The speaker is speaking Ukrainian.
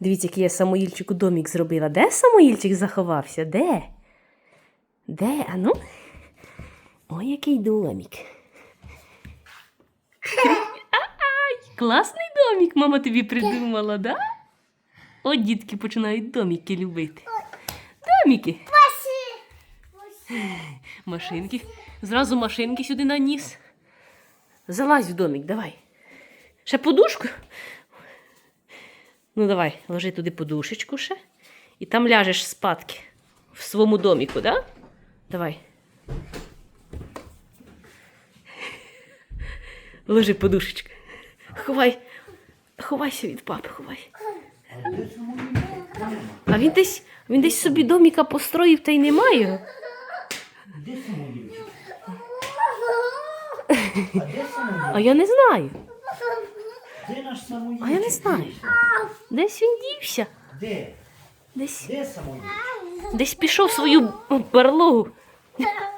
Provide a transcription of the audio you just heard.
Дивіться, який я Самоїльчику домік зробила. Де Самоїльчик заховався? Де? Де? Ану? Ой, який домік. Ай, класний домік, мама тобі придумала, да? От дітки починають доміки любити. Доміки. Машинки. Зразу машинки сюди наніс. Залазь в домик, давай. Ще подушку. Ну, давай, ложи туди подушечку ще. І там ляжеш спадки в своєму доміку, да? Давай. Ложи подушечку. Ховай. Ховайся від папи, ховай. А він десь, він десь собі доміка построїв та й немає його. А де? А я не знаю. Де наш самоїльчик? А я не знаю. Десь він дівся. Де? Десь, Де самоїльчик? десь пішов в свою барлогу.